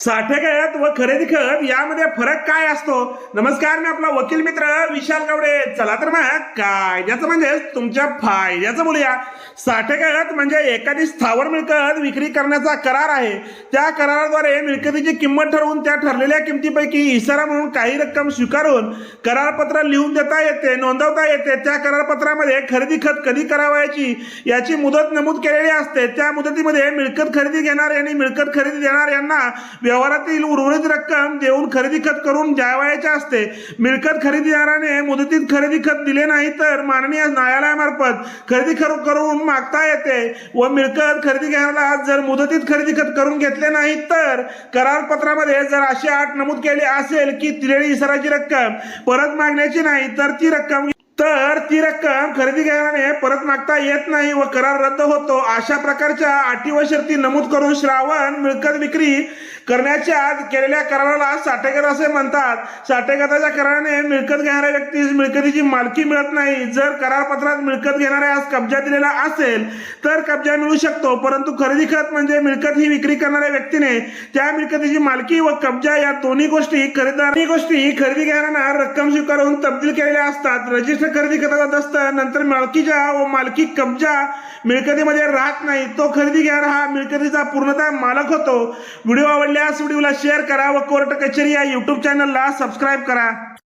साठे गळत व खरेदी खत यामध्ये फरक काय असतो? नमस्कार मी आपला वकील मित्र विशाल गावडे. चला तर मग कायद्याचं म्हणजे तुमच्या फायद्याचं बोलूया. साठे म्हणजे एखादी स्थावर मिळकत विक्री करण्याचा करार आहे. त्या कराराद्वारे मिळकतीची किंमत ठरवून त्या ठरलेल्या किमतीपैकी इशारा म्हणून काही रक्कम स्वीकारून करारपत्र लिहून देता येते नोंदवता येते. त्या करारपत्रामध्ये खरेदी खत कधी करावायची याची मुदत नमूद केलेली असते. त्या मुदतीमध्ये मिळकत खरेदी घेणार आणि मिळकत खरेदी देणार यांना व्यवहारातील उर्वरित रक्कम देऊन खरेदी खत करून द्यावायचे असते. मिळकत खरेदीदाराने मुदतीत खरेदी खत दिले नाही तर माननीय न्यायालयामार्फत खरेदी खत करून मागता येते व मिळकत खरेदी जर मुदतीत खरेदी खत करून घेतले नाही तर करारपत्रामध्ये जर अशी अट नमूद केली असेल की दिलेली इसाराची रक्कम परत मागण्याची नाही तर ती रक्कम तर ती रक्कम खरेदी घेणाऱ्याने परत मागता येत नाही व करार रद्द होतो. अशा प्रकारच्या अटी व शर्ती नमूद करून श्रावण मिळकत विक्री करण्याच्या केलेल्या कराराला साठेगत असे म्हणतात. साठेकराच्या कराराने मिळकत घेणाऱ्या व्यक्तीस मिळकतीची मालकी मिळत नाही. जर करारपत्रात मिळकत घेणाऱ्यास कब्जा दिलेला असेल तर कब्जा मिळू शकतो. परंतु खरेदी खत म्हणजे मिळकत ही विक्री करणाऱ्या व्यक्तीने त्या मिळकतीची मालकी व कब्जा या दोन्ही गोष्टी खरेदीदार गोष्टी खरेदी घेणाऱ्यांना रक्कम स्वीकारून तब्दील केलेल्या असतात. रजिस्टर खरेदी खताचा दस्त नंतर मालकीच्या व मालकी कब्जा मिळकतीमध्ये राहत नाही. तो खरेदी घेणारा हा मिळकतीचा पूर्णतः मालक होतो. व्हिडिओ आवडल्यास व्हिडिओला शेअर करा व कोर्ट कचेरी या युट्यूब चॅनलला सबस्क्राईब करा.